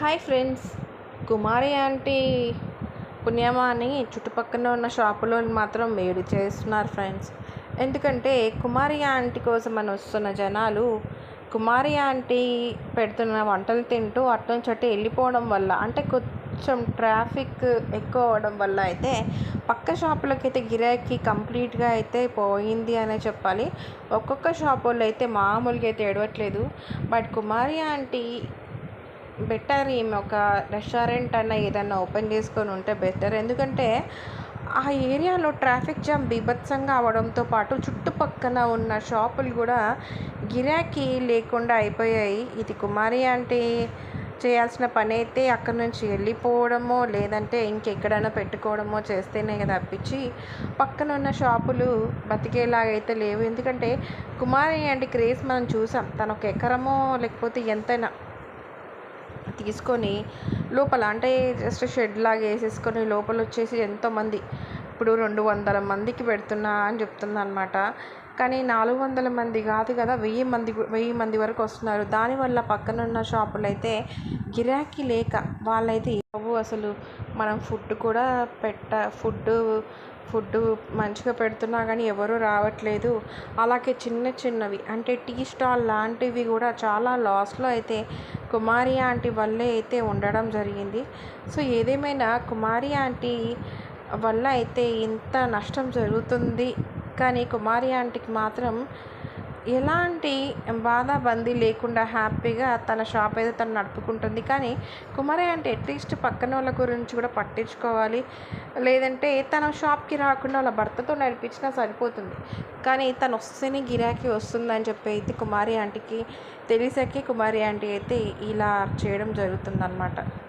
Hi friends. కుమారి aunty పుణ్యమా అని చుట్టుపక్కల ఉన్న షాపులో మాత్రం వేడి చేస్తున్నారు ఫ్రెండ్స్. ఎందుకంటే కుమారి ఆంటీ కోసం అని వస్తున్న జనాలు కుమారి ఆంటీ పెడుతున్న వంటలు తింటూ అటు నుంచి అటు వెళ్ళిపోవడం వల్ల అంటే కొంచెం ట్రాఫిక్ ఎక్కువ అవ్వడం వల్ల అయితే పక్క షాపులకి అయితే గిరాకీ కంప్లీట్గా అయితే పోయింది అనే చెప్పాలి. ఒక్కొక్క షాప్ వాళ్ళు అయితే మామూలుగా అయితే ఏడవట్లేదు. బట్ కుమారి ఆంటీ బెటర్ ఈమె ఒక రెస్టారెంట్ అన్న ఏదన్నా ఓపెన్ చేసుకొని ఉంటే బెటర్. ఎందుకంటే ఆ ఏరియాలో ట్రాఫిక్ జామ్ బీభత్సంగా అవడంతో పాటు చుట్టుపక్కన ఉన్న షాపులు కూడా గిరాకీ లేకుండా అయిపోయాయి. ఇది కుమారి అంటే చేయాల్సిన పని అయితే అక్కడ నుంచి వెళ్ళిపోవడమో లేదంటే ఇంకెక్కడైనా పెట్టుకోవడమో చేస్తేనే కదా తప్పించి పక్కన ఉన్న షాపులు బతికేలాగైతే లేవు. ఎందుకంటే కుమారి అంటే క్రేజ్ మనం చూసాం. తను ఒక ఎకరమో లేకపోతే ఎంతైనా తీసుకొని లోపల అంటే జస్ట్ షెడ్ లాగా వేసేసుకొని లోపల వచ్చేసి ఎంతోమంది ఇప్పుడు రెండు వందల మందికి పెడుతున్నా అని చెప్తుంది అనమాట కానీ నాలుగు వందల మంది కాదు కదా వెయ్యి మంది వెయ్యి మంది వరకు వస్తున్నారు. దానివల్ల పక్కన ఉన్న షాపులు అయితే గిరాకీ లేక వాళ్ళైతే బాబు అసలు మనం ఫుడ్ కూడా పెట్ట ఫుడ్ ఫుడ్ మంచిగా పెడుతున్నా కానీ ఎవరు రావట్లేదు. అలాగే చిన్న చిన్నవి అంటే టీ స్టాల్ లాంటివి కూడా చాలా లాస్లో అయితే కుమారి ఆంటీ వల్లే అయితే ఉండడం జరిగింది. సో ఏదేమైనా కుమారి ఆంటీ వల్ల అయితే ఇంత నష్టం జరుగుతుంది. కానీ కుమారి ఆంటీకి మాత్రం ఎలాంటి బాధ బందీ లేకుండా హ్యాపీగా తన షాప్ అయితే తను నడుపుకుంటుంది. కానీ కుమారి అంటే అట్లీస్ట్ పక్కన వాళ్ళ గురించి కూడా పట్టించుకోవాలి. లేదంటే తన షాప్కి రాకుండా వాళ్ళ భర్తతో నడిపించినా సరిపోతుంది. కానీ తను వస్తేనే గిరాకీ వస్తుందని చెప్పి అయితే కుమారి ఆంటీకి తెలిసాకే కుమారి ఆంటీ అయితే ఇలా చేయడం జరుగుతుందన్నమాట.